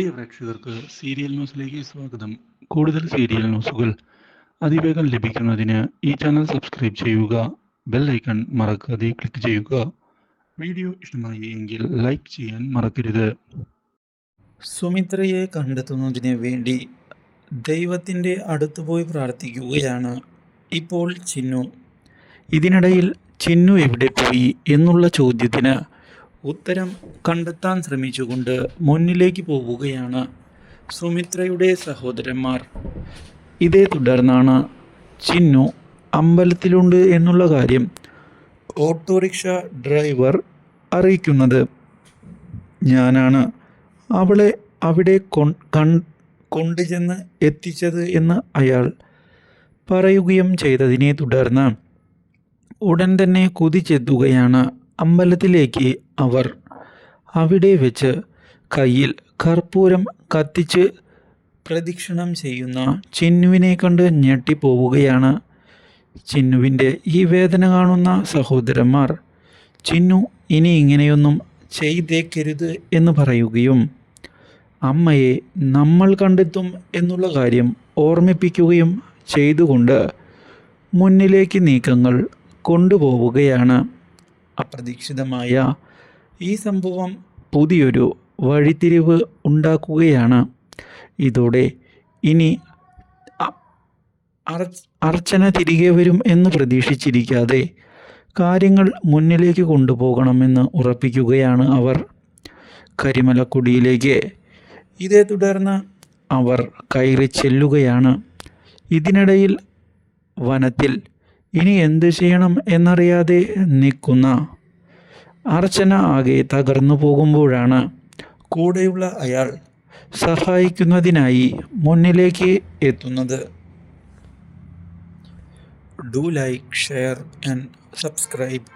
പ്രിയ പ്രേക്ഷകർക്ക് സീരിയൽ ന്യൂസിലേക്ക് സ്വാഗതം. കൂടുതൽ സീരിയൽ ന്യൂസുകൾ അതിവേഗം ലഭിക്കുന്നതിന് ഈ ചാനൽ സബ്സ്ക്രൈബ് ചെയ്യുക ബെൽ ഐക്കൺ മറക്കാതെ ക്ലിക്ക് ചെയ്യുക. വീഡിയോ ഇഷ്ടമായി എങ്കിൽ ലൈക്ക് ചെയ്യാൻ മറക്കരുത്. സുമിത്രയെ കണ്ടെത്തുന്നതിന് വേണ്ടി ദൈവത്തിന്റെ അടുത്ത് പോയി പ്രാർത്ഥിക്കുകയാണ് ഇപ്പോൾ ചിന്നു. ഇതിനിടയിൽ ചിന്നു എവിടെ പോയി എന്നുള്ള ചോദ്യത്തിന് ഉത്തരം കണ്ടെത്താൻ ശ്രമിച്ചുകൊണ്ട് മുന്നിലേക്ക് പോവുകയാണ് സുമിത്രയുടെ സഹോദരന്മാർ. ഇതേ തുടർന്നാണ് ചിന്നു അമ്പലത്തിലുണ്ട് എന്നുള്ള കാര്യം ഓട്ടോറിക്ഷ ഡ്രൈവർ അറിയിക്കുന്നത്. ഞാനാണ് അവളെ അവിടെ കൊണ്ടുചെന്ന് എത്തിച്ചത് എന്ന് അയാൾ പറയുകയും ചെയ്തതിനെ തുടർന്ന് ഉടൻ തന്നെ കുതിച്ചെത്തുകയാണ് അമ്പലത്തിലേക്ക് അവർ അവിടെ വെച്ച് കയ്യിൽ കർപ്പൂരം കത്തിച്ച് പ്രദക്ഷിണം ചെയ്യുന്ന ചിന്നുവിനെ കണ്ട് ഞെട്ടിപ്പോവുകയാണ്. ചിന്നുവിന്റെ ഈ വേദന കാണുന്ന സഹോദരന്മാർ ചിന്നു ഇനി ഇങ്ങനെയൊന്നും ചെയ്തേക്കരുത് എന്ന് പറയുകയും അമ്മയെ നമ്മൾ കണ്ടെത്തും എന്നുള്ള കാര്യം ഓർമ്മിപ്പിക്കുകയും ചെയ്തുകൊണ്ട് മുന്നിലേക്ക് നീക്കങ്ങൾ കൊണ്ടുപോവുകയാണ്. അപ്രതീക്ഷിതമായ ഈ സംഭവം പുതിയൊരു വഴിത്തിരിവ് ഉണ്ടാക്കുകയാണ്. ഇതോടെ ഇനി അർച്ചന തിരികെ വരും എന്ന് പ്രതീക്ഷിച്ചിരിക്കാതെ കാര്യങ്ങൾ മുന്നിലേക്ക് കൊണ്ടുപോകണമെന്ന് ഉറപ്പിക്കുകയാണ് അവർ. കരിമലക്കുടിയിലേക്ക് ഇതേ തുടർന്ന് അവർ കയറി ചെല്ലുകയാണ്. ഇതിനിടയിൽ വനത്തിൽ ഇനി എന്ത് ചെയ്യണം എന്നറിയാതെ നിൽക്കുന്ന അർച്ചന ആകെ തകർന്നു പോകുമ്പോഴാണ് കൂടെയുള്ള അയാൾ സഹായിക്കുന്നതിനായി മുന്നിലേക്ക് എത്തുന്നത്. Do like share and subscribe